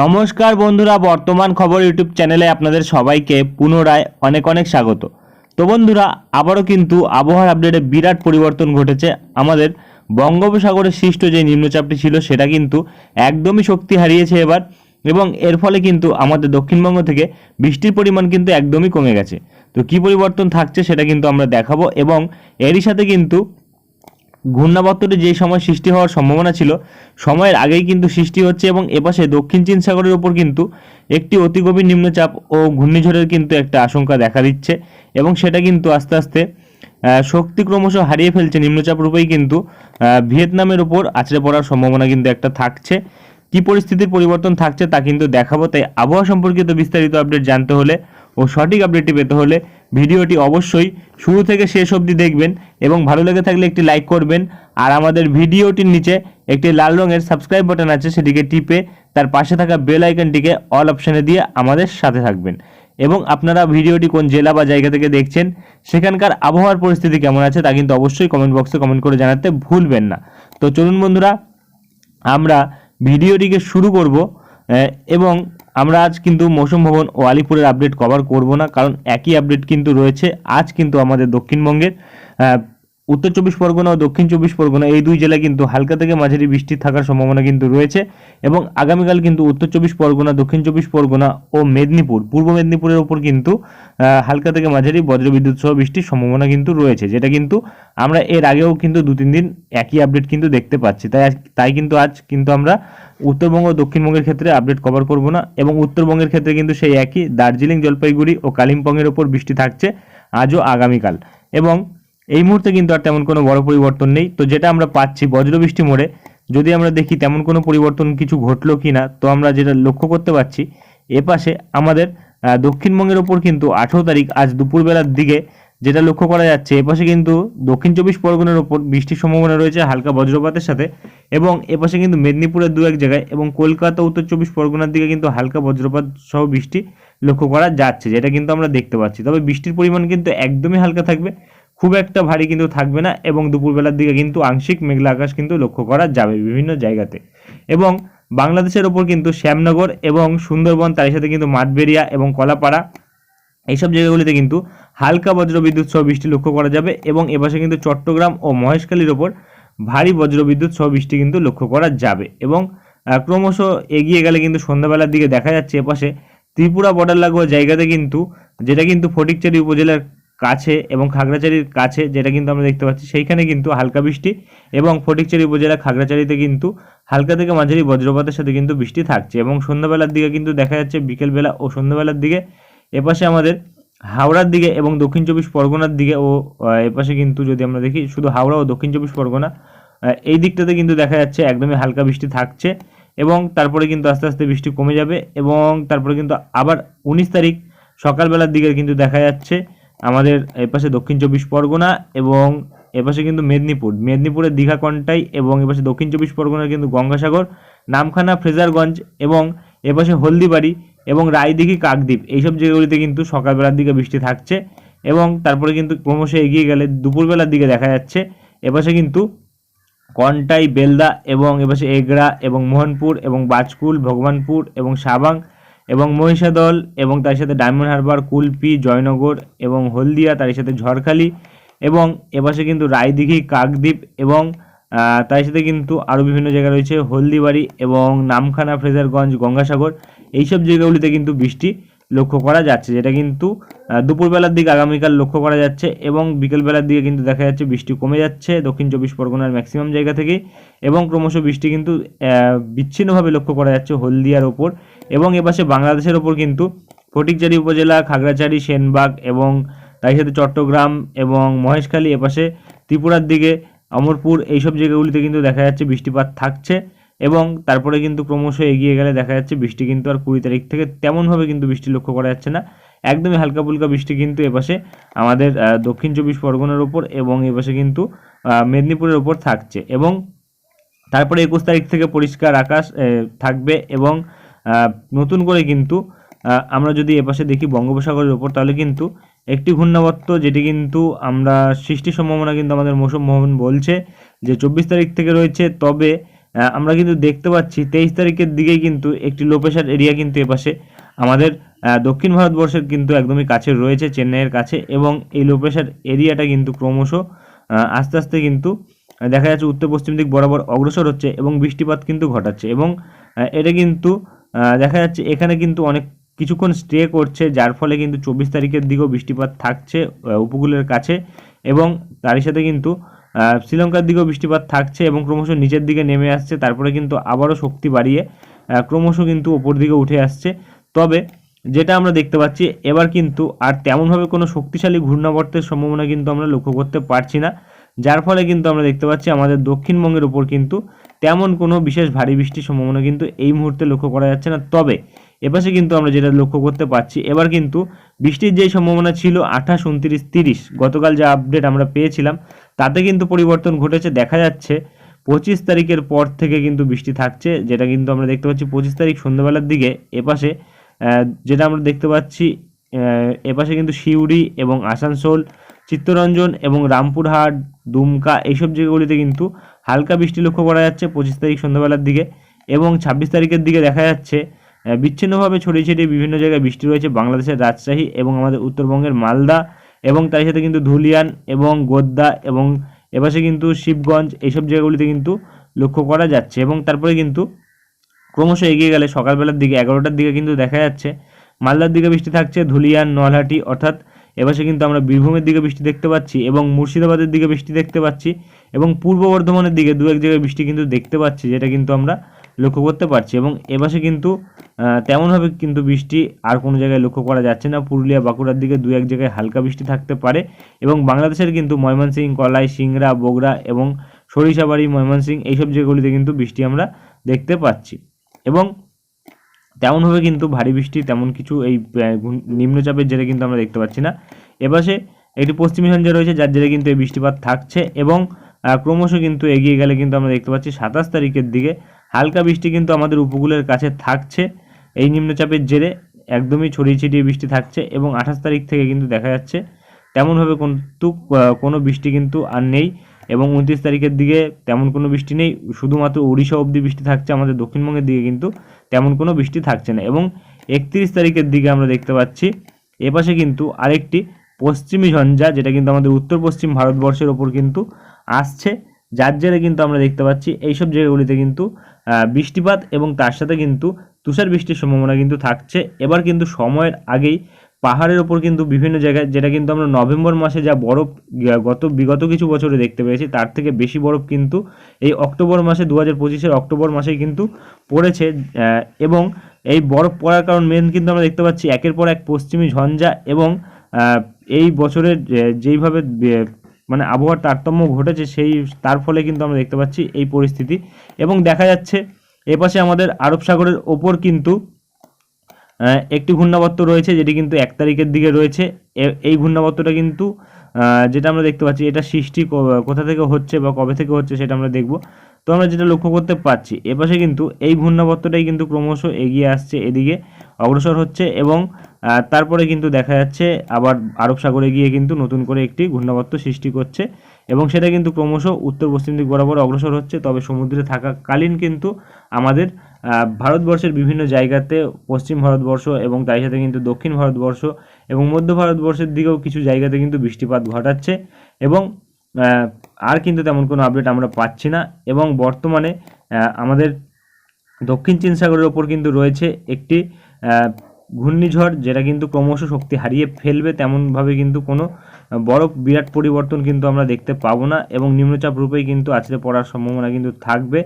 নমস্কার বন্ধুরা, বর্তমান খবর ইউটিউব চ্যানেলে আপনাদের সবাইকে পুনরায় অনেক অনেক স্বাগত। তো বন্ধুরা, আবারও কিন্তু আবহাওয়ার আপডেটে বিরাট পরিবর্তন ঘটেছে। আমাদের বঙ্গোপসাগরে সৃষ্ট যে নিম্নচাপটি ছিল, সেটা কিন্তু একদমই শক্তি হারিয়েছে এবার এবং এর ফলে কিন্তু আমাদের দক্ষিণবঙ্গ থেকে বৃষ্টির পরিমাণ কিন্তু একদমই কমে গেছে। তো কি পরিবর্তন থাকছে, সেটা কিন্তু আমরা দেখাবো এবং এরই সাথে কিন্তু ঘূর্ণাবর্তটি যেই সময় সৃষ্টি হওয়ার সম্ভাবনা ছিল, সময়ের আগেই কিন্তু সৃষ্টি হচ্ছে এবং এপাশে দক্ষিণ চীন সাগরের ওপর কিন্তু একটি অতি গভীর নিম্নচাপ ও ঘূর্ণিঝড়ের কিন্তু একটা আশঙ্কা দেখা দিচ্ছে এবং সেটা কিন্তু আস্তে আস্তে শক্তি ক্রমশ হারিয়ে ফেলছে নিম্নচাপ রূপেই কিন্তু ভিয়েতনামের ওপর আছড়ে পড়ার সম্ভাবনা কিন্তু একটা থাকছে। কি পরিস্থিতির পরিবর্তন থাকছে তা কিন্তু দেখাবো, তাই আবহাওয়া সম্পর্কিত বিস্তারিত আপডেট জানতে হলে ও সঠিক আপডেটটি পেতে হলে ভিডিওটি অবশ্যই শুরু থেকে শেষ অবধি দেখবেন এবং ভালো লেগে থাকলে একটি লাইক করবেন। আর আমাদের ভিডিওটির নিচে একটি লাল রঙের সাবস্ক্রাইব বাটন আছে, সেটিকে টিপে তার পাশে থাকা বেল আইকনটিকে অল অপশানে দিয়ে আমাদের সাথে থাকবেন। এবং আপনারা ভিডিওটি কোন জেলা বা জায়গা থেকে দেখছেন, সেখানকার আবহাওয়ার পরিস্থিতি কেমন আছে তা কিন্তু অবশ্যই কমেন্ট বক্সে কমেন্ট করে জানাতে ভুলবেন না। তো চলুন বন্ধুরা, আমরা ভিডিওটিকে শুরু করব এবং আমরা আজ কিন্তু মৌসুম ভবন ও আলিপুরের আপডেট কভার করব না, কারণ একই আপডেট কিন্তু রয়েছে। আজ কিন্তু আমাদের দক্ষিণবঙ্গের উত্তর চব্বিশ পরগনা ও দক্ষিণ চব্বিশ পরগনা এই দুই জেলায় কিন্তু হালকা থেকে মাঝারি বৃষ্টি থাকার সম্ভাবনা কিন্তু রয়েছে এবং আগামীকাল কিন্তু উত্তর চব্বিশ পরগনা, দক্ষিণ চব্বিশ পরগনা ও মেদিনীপুর, পূর্ব মেদিনীপুরের ওপর কিন্তু হালকা থেকে মাঝারি বজ্রবিদ্যুৎ সহ বৃষ্টির সম্ভাবনা কিন্তু রয়েছে, যেটা কিন্তু আমরা এর আগেও কিন্তু দু তিন দিন একই আপডেট কিন্তু দেখতে পাচ্ছি। তাই তাই কিন্তু আজ কিন্তু আমরা উত্তরবঙ্গ ও দক্ষিণবঙ্গের ক্ষেত্রে আপডেট কভার করব না এবং উত্তরবঙ্গের ক্ষেত্রে কিন্তু সেই একই দার্জিলিং, জলপাইগুড়ি ও কালিম্পংয়ের ওপর বৃষ্টি থাকছে আজও আগামীকাল এবং এই মুহূর্তে কিন্তু আর তেমন কোনো বড় পরিবর্তন নেই। তো যেটা আমরা পাচ্ছি বজ্রবৃষ্টি মোড়ে, যদি আমরা দেখি তেমন কোনো পরিবর্তন কিছু ঘটলো কি না তো আমরা যেটা লক্ষ্য করতে পারছি এপাশে আমাদের দক্ষিণবঙ্গের ওপর কিন্তু আঠেরো তারিখ, আজ দুপুরবেলার দিকে যেটা লক্ষ্য করা যাচ্ছে এপাশে কিন্তু দক্ষিণ চব্বিশ পরগনার ওপর বৃষ্টির সম্ভাবনা রয়েছে হালকা বজ্রপাতের সাথে এবং এপাশে কিন্তু মেদিনীপুরের দু এক জায়গায় এবং কলকাতা, উত্তর চব্বিশ পরগনার দিকে কিন্তু হালকা বজ্রপাত সহ বৃষ্টি লক্ষ্য করা যাচ্ছে, যেটা কিন্তু আমরা দেখতে পাচ্ছি। তবে বৃষ্টির পরিমাণ কিন্তু একদমই হালকা থাকবে। খুব একটা ভারী কিন্তু থাকবে না এবং দুপুরবেলার দিকে কিন্তু আংশিক মেঘলা আকাশ কিন্তু লক্ষ্য করা যাবে বিভিন্ন জায়গাতে। এবং বাংলাদেশের ওপর কিন্তু শ্যামনগর এবং সুন্দরবন, তার সাথে কিন্তু মাঠবেড়িয়া এবং কলাপাড়া এইসব জায়গাগুলিতে কিন্তু হালকা বজ্রবিদ্যুৎ সহ বৃষ্টি লক্ষ্য করা যাবে এবং এপাশে কিন্তু চট্টগ্রাম ও মহেশখালীর ওপর ভারী বজ্রবিদ্যুৎ সহ বৃষ্টি কিন্তু লক্ষ্য করা যাবে। এবং ক্রমশ এগিয়ে গেলে কিন্তু সন্ধ্যাবেলার দিকে দেখা যাচ্ছে এপাশে ত্রিপুরা বর্ডার লাগোয়া জায়গাতে কিন্তু, যেটা কিন্তু ফটিকচারি উপজেলার কাছে এবং খাগড়াছড়ির কাছে, যেটা কিন্তু আমরা দেখতে পাচ্ছি, সেইখানে কিন্তু হালকা বৃষ্টি এবং ফটিকচারি উপজেলা খাগড়াছড়িতে কিন্তু হালকা থেকে মাঝারি বজ্রপাতের সাথে কিন্তু বৃষ্টি থাকছে এবং সন্ধ্যাবেলার দিকে কিন্তু দেখা যাচ্ছে বিকেলবেলা ও সন্ধ্যাবেলার দিকে এপাশে আমাদের হাওড়ার দিকে এবং দক্ষিণ চব্বিশ পরগনার দিকে ও এপাশে কিন্তু যদি আমরা দেখি শুধু হাওড়া ও দক্ষিণ চব্বিশ পরগনা এই দিকটাতে কিন্তু দেখা যাচ্ছে একদমই হালকা বৃষ্টি থাকছে এবং তারপরে কিন্তু আস্তে আস্তে বৃষ্টি কমে যাবে এবং তারপরে কিন্তু আবার উনিশ তারিখ সকালবেলার দিকে কিন্তু দেখা যাচ্ছে আমাদের এপাশে দক্ষিণ চব্বিশ পরগনা এবং এপাশে কিন্তু মেদিনীপুর। মেদিনীপুরের দীঘা কন্টাই এবং এপাশে দক্ষিণ চব্বিশ পরগনার কিন্তু গঙ্গাসাগর, নামখানা, ফ্রেজারগঞ্জ এবং এপাশে হলদিবাড়ি এবং রায়দিঘি, কাকদ্বীপ। এইসব জায়গাগুলিতে কিন্তু সকালবেলার দিকে বৃষ্টি থাকছে এবং তারপরে কিন্তু ক্রমশ এগিয়ে গেলে দুপুরবেলার দিকে দেখা যাচ্ছে এপাশে কিন্তু কন্টাই, বেলদা এবং এপাশে এগড়া এবং মোহনপুর এবং বাজকুল, ভগবানপুর এবং সাবাং এবং মহিষাদল এবং তার সাথে ডায়মন্ড হারবার, কুলপি, জয়নগর এবং হলদিয়া তার সাথে ঝড়খালি এবং এপাশে কিন্তু রায়দিঘি, কাকদ্বীপ এবং তার সাথে কিন্তু আরও বিভিন্ন জায়গা রয়েছে, হলদিবাড়ি এবং নামখানা, ফ্রেজারগঞ্জ, গঙ্গাসাগর। এইসব জায়গাগুলিতে কিন্তু বৃষ্টি লক্ষ্য করা যাচ্ছে, যেটা কিন্তু দুপুরবেলার দিকে আগামীকাল লক্ষ্য করা যাচ্ছে এবং বিকেলবেলার দিকে কিন্তু দেখা যাচ্ছে বৃষ্টি কমে যাচ্ছে দক্ষিণ চব্বিশ পরগনার ম্যাক্সিমাম জায়গা থেকে এবং ক্রমশ বৃষ্টি কিন্তু বিচ্ছিন্নভাবে লক্ষ্য করা যাচ্ছে হলদিয়ার ওপর। এবং এপাশে বাংলাদেশের ওপর কিন্তু ফটিকচারি উপজেলা, খাগড়াছড়ি, সেনবাগ এবং তার সাথে চট্টগ্রাম এবং মহেশখালী এপাশে ত্রিপুরার দিকে অমরপুর এইসব জায়গাগুলিতে কিন্তু দেখা যাচ্ছে বৃষ্টিপাত থাকছে এবং তারপরে কিন্তু ক্রমশ এগিয়ে গেলে দেখা যাচ্ছে বৃষ্টি কিন্তু আর কুড়ি তারিখ থেকে তেমনভাবে কিন্তু বৃষ্টি লক্ষ্য করা যাচ্ছে না। একদমই হালকা ফুলকা বৃষ্টি কিন্তু এপাশে আমাদের দক্ষিণ চব্বিশ পরগনার ওপর এবং এপাশে কিন্তু মেদিনীপুরের ওপর থাকছে এবং তারপরে একুশ তারিখ থেকে পরিষ্কার আকাশ থাকবে এবং নতুন করে কিন্তু আমরা যদি এপাশে দেখি বঙ্গোপসাগরের ওপর তাহলে কিন্তু একটি ঘূর্ণাবর্ত যেটি কিন্তু আমরা সৃষ্টির সম্ভাবনা কিন্তু আমাদের মৌসুম ভবন বলছে যে চব্বিশ তারিখ থেকে রয়েছে। তবে আমরা কিন্তু দেখতে পাচ্ছি তেইশ তারিখের দিকেই কিন্তু একটি লো প্রেশার এরিয়া কিন্তু এপাশে আমাদের দক্ষিণ ভারতবর্ষের কিন্তু একদমই কাছে রয়েছে, চেন্নাইয়ের কাছে। এবং এই লো প্রেশার এরিয়াটা কিন্তু ক্রমশ আস্তে আস্তে কিন্তু দেখা যাচ্ছে উত্তর পশ্চিম দিক বরাবর অগ্রসর হচ্ছে এবং বৃষ্টিপাত কিন্তু ঘটাচ্ছে। এবং এটা কিন্তু দেখা যাচ্ছে এখানে কিন্তু অনেক কিছুক্ষণ স্টে করছে, যার ফলে কিন্তু চব্বিশ তারিখের দিকেও বৃষ্টিপাত থাকছে উপকূলের কাছে এবং তারই সাথে কিন্তু শ্রীলঙ্কার দিকেও বৃষ্টিপাত থাকছে এবং ক্রমশ নিচের দিকে নেমে আসছে, তারপরে কিন্তু আবারও শক্তি বাড়িয়ে ক্রমশ কিন্তু ওপর দিকে উঠে আসছে। তবে যেটা আমরা দেখতে পাচ্ছি, এবার কিন্তু আর তেমনভাবে কোনো শক্তিশালী ঘূর্ণাবর্তের সম্ভাবনা কিন্তু আমরা লক্ষ্য করতে পারছি না। যার ফলে কিন্তু আমরা দেখতে পাচ্ছি আমাদের দক্ষিণবঙ্গের উপর কিন্তু তেমন কোনো বিশেষ ভারী বৃষ্টির সম্ভাবনা কিন্তু এই মুহূর্তে লক্ষ্য করা যাচ্ছে না। তবে এপাশে কিন্তু আমরা যেটা লক্ষ্য করতে পারছি, এবার কিন্তু বৃষ্টির যেই সম্ভাবনা ছিল আঠাশ, উনত্রিশ, তিরিশ, গতকাল যে আপডেট আমরা পেয়েছিলাম, তাতে কিন্তু পরিবর্তন ঘটেছে। দেখা যাচ্ছে পঁচিশ তারিখের পর থেকে কিন্তু বৃষ্টি থাকছে, যেটা কিন্তু আমরা দেখতে পাচ্ছি পঁচিশ তারিখ সন্ধ্যাবেলার দিকে এপাশে যেটা আমরা দেখতে পাচ্ছি এপাশে কিন্তু সিউড়ি এবং আসানসোল, চিত্তরঞ্জন এবং রামপুরহাট দুমকা এইসব জায়গাগুলিতে কিন্তু হালকা বৃষ্টি লক্ষ্য করা যাচ্ছে পঁচিশ তারিখ সন্ধ্যাবেলার দিকে এবং ছাব্বিশ তারিখের দিকে দেখা যাচ্ছে বিচ্ছিন্নভাবে ছড়িয়ে ছিটিয়ে বিভিন্ন জায়গায় বৃষ্টি রয়েছে বাংলাদেশের রাজশাহী এবং আমাদের উত্তরবঙ্গের মালদা এবং তার সাথে কিন্তু ধুলিয়ান এবং গোদ্দা এবং এপাশে কিন্তু শিবগঞ্জ এইসব জায়গাগুলিতে কিন্তু লক্ষ্য করা যাচ্ছে এবং তারপরে কিন্তু ক্রমশ এগিয়ে গেলে সকালবেলার দিকে এগারোটার দিকে কিন্তু দেখা যাচ্ছে, মালদার দিকে বৃষ্টি থাকছে, ধুলিয়ান, নলহাটি অর্থাৎ এপাশে কিন্তু আমরা বীরভূমের দিকে বৃষ্টি দেখতে পাচ্ছি এবং মুর্শিদাবাদের দিকে বৃষ্টি দেখতে পাচ্ছি এবং পূর্ব বর্ধমানের দিকে দু এক জায়গায় বৃষ্টি কিন্তু দেখতে পাচ্ছি, যেটা কিন্তু আমরা লক্ষ্য করতে পারছি এবং এপাশে কিন্তু তেমনভাবে কিন্তু বৃষ্টি আর কোনো জায়গায় লক্ষ্য করা যাচ্ছে না। পুরুলিয়া, বাঁকুড়ার দিকে দু এক জায়গায় হালকা বৃষ্টি থাকতে পারে এবং বাংলাদেশের কিন্তু ময়মনসিংহ কলাই, সিংড়া, বগুড়া এবং সরিষাবাড়ি ময়মনসিংহ এইসব জায়গাগুলিতে কিন্তু বৃষ্টি আমরা দেখতে পাচ্ছি এবং তেমনভাবে কিন্তু ভারী বৃষ্টি, তেমন কিছু এই নিম্নচাপের জেরে কিন্তু আমরা দেখতে পাচ্ছি না। এপাশে একটি পশ্চিমী ঝঞ্ঝা রয়েছে, যার জেরে কিন্তু এই বৃষ্টিপাত থাকছে এবং ক্রমশ কিন্তু এগিয়ে গেলে কিন্তু আমরা দেখতে পাচ্ছি সাতাশ তারিখের দিকে হালকা বৃষ্টি কিন্তু আমাদের উপকূলের কাছে থাকছে। এই নিম্নচাপের জেরে একদমই ছড়িয়ে ছিটিয়ে বৃষ্টি থাকছে এবং আঠাশ তারিখ থেকে কিন্তু দেখা যাচ্ছে, তেমনভাবে কিন্তু কোনো বৃষ্টি কিন্তু আর নেই। এবং উনত্রিশ তারিখের দিকে তেমন কোনো বৃষ্টি নেই, শুধুমাত্র উড়িষ্যা অবধি বৃষ্টি থাকছে আমাদের দক্ষিণবঙ্গের দিকে কিন্তু তেমন কোনো বৃষ্টি থাকছে না। এবং একত্রিশ তারিখের দিকে আমরা দেখতে পাচ্ছি এপাশে কিন্তু আরেকটি পশ্চিমী ঝঞ্ঝা, যেটা কিন্তু আমাদের উত্তর পশ্চিম ভারতবর্ষের ওপর কিন্তু আসছে। যার জেরে কিন্তু আমরা দেখতে পাচ্ছি এইসব জায়গাগুলিতে কিন্তু বৃষ্টিপাত এবং তার সাথে কিন্তু তুষার বৃষ্টির সম্ভাবনা কিন্তু থাকছে। এবার কিন্তু সময়ের আগেই পাহাড়ের ওপর কিন্তু বিভিন্ন জায়গায়, যেটা কিন্তু আমরা নভেম্বর মাসে যা বরফ গত, বিগত কিছু বছরে দেখতে পেয়েছি, তার থেকে বেশি বরফ কিন্তু এই অক্টোবর মাসে দু হাজার পঁচিশের অক্টোবর মাসেই কিন্তু পড়েছে এবং এই বরফ পড়ার কারণ মেন কিন্তু আমরা দেখতে পাচ্ছি একের পর এক পশ্চিমী ঝঞ্ঝা এবং এই বছরের যেইভাবে মানে আবহাওয়ার তারতম্য ঘটেছে সেই, তার ফলে কিন্তু আমরা দেখতে পাচ্ছি এই পরিস্থিতি এবং দেখা যাচ্ছে এপাশে আমাদের আরব সাগরের ওপর কিন্তু একটি ঘূর্ণাবর্ত রয়েছে যেটি কিন্তু এক তারিখের দিকে রয়েছে। এই ঘূর্ণাবর্তটা কিন্তু যেটা আমরা দেখতে পাচ্ছি, এটা সৃষ্টি কোথা থেকে হচ্ছে বা কবে থেকে হচ্ছে সেটা আমরা দেখব। তো আমরা যেটা লক্ষ্য করতে পারছি এপাশে কিন্তু এই ঘূর্ণাবর্তটাই কিন্তু ক্রমশ এগিয়ে আসছে এদিকে, অগ্রসর হচ্ছে এবং তারপরে কিন্তু দেখা যাচ্ছে আবার আরব সাগরে গিয়ে কিন্তু নতুন করে একটি ঘূর্ণাবর্ত সৃষ্টি করছে এবং সেটা কিন্তু ক্রমশ উত্তর পশ্চিম দিক বরাবর অগ্রসর হচ্ছে। তবে সমুদ্রে থাকাকালীন কিন্তু আমাদের ভারতবর্ষের বিভিন্ন জায়গাতে পশ্চিম ভারতবর্ষ এবং তাই সাথে কিন্তু দক্ষিণ ভারতবর্ষ এবং মধ্য ভারতবর্ষের দিকেও কিছু জায়গাতে কিন্তু বৃষ্টিপাত ঘটাচ্ছে এবং আর কিন্তু তেমন কোনো আপডেট আমরা পাচ্ছি না এবং বর্তমানে আমাদের দক্ষিণ চীন সাগরের ওপর কিন্তু রয়েছে একটি ঘূর্ণিঝড় যেটা কিন্তু ক্রমশ শক্তি হারিয়ে ফেলবে তেমনভাবে কিন্তু কোনো বড় বিরাট পরিবর্তন কিন্তু আমরা দেখতে পাবো না এবং নিম্নচাপ রূপেই কিন্তু আছড়ে পড়ার সম্ভাবনা কিন্তু থাকবে।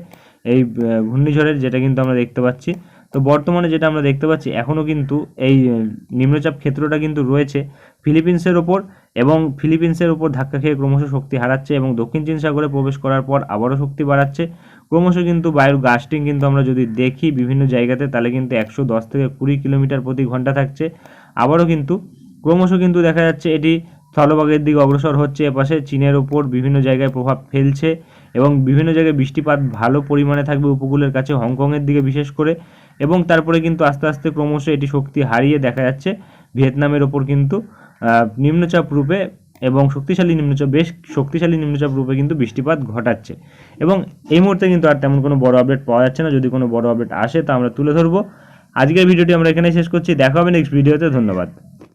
এই ঘূর্ণিঝড়ের যেটা কিন্তু আমরা দেখতে পাচ্ছি। তো বর্তমানে যেটা আমরা দেখতে পাচ্ছি এখনও কিন্তু এই নিম্নচাপ ক্ষেত্রটা কিন্তু রয়েছে ফিলিপিন্সের ওপর এবং ফিলিপিন্সের ওপর ধাক্কা খেয়ে ক্রমশ শক্তি হারাচ্ছে এবং দক্ষিণ চীন সাগরে প্রবেশ করার পর আবারও শক্তি বাড়াচ্ছে। ক্রমশ কিন্তু বায়ুর গাস্টিং কিন্তু আমরা যদি দেখি বিভিন্ন জায়গাতে, তাহলে কিন্তু একশো দশ থেকে কুড়ি কিলোমিটার প্রতি ঘণ্টা থাকছে। আবারও কিন্তু ক্রমশ কিন্তু দেখা যাচ্ছে এটি স্থলভাগের দিকে অগ্রসর হচ্ছে, এপাশে চীনের ওপর বিভিন্ন জায়গায় প্রভাব ফেলছে। এবং বিভিন্ন জায়গায় বৃষ্টিপাত ভালো পরিমাণে থাকবে উপকূলের কাছে, হংকংয়ের দিকে বিশেষ করে। এবং তারপরে কিন্তু আস্তে আস্তে ক্রমশ এটি শক্তি হারিয়ে দেখা যাচ্ছে। ভিয়েতনামের ওপর কিন্তু নিম্নচাপ রূপে এবং শক্তিশালী নিম্নচাপ, বেশ শক্তিশালী নিম্নচাপ রূপে কিন্তু বৃষ্টিপাত ঘটাচ্ছে। এবং এই মুহূর্তে কিন্তু আর তেমন কোনো বড় আপডেট পাওয়া যাচ্ছে না। যদি কোনো বড় আপডেট আসে, তা আমরা তুলে ধরবো। আজকের ভিডিওটি আমরা এখানে শেষ করছি। দেখা হবে নেক্সট ভিডিওতে ধন্যবাদ।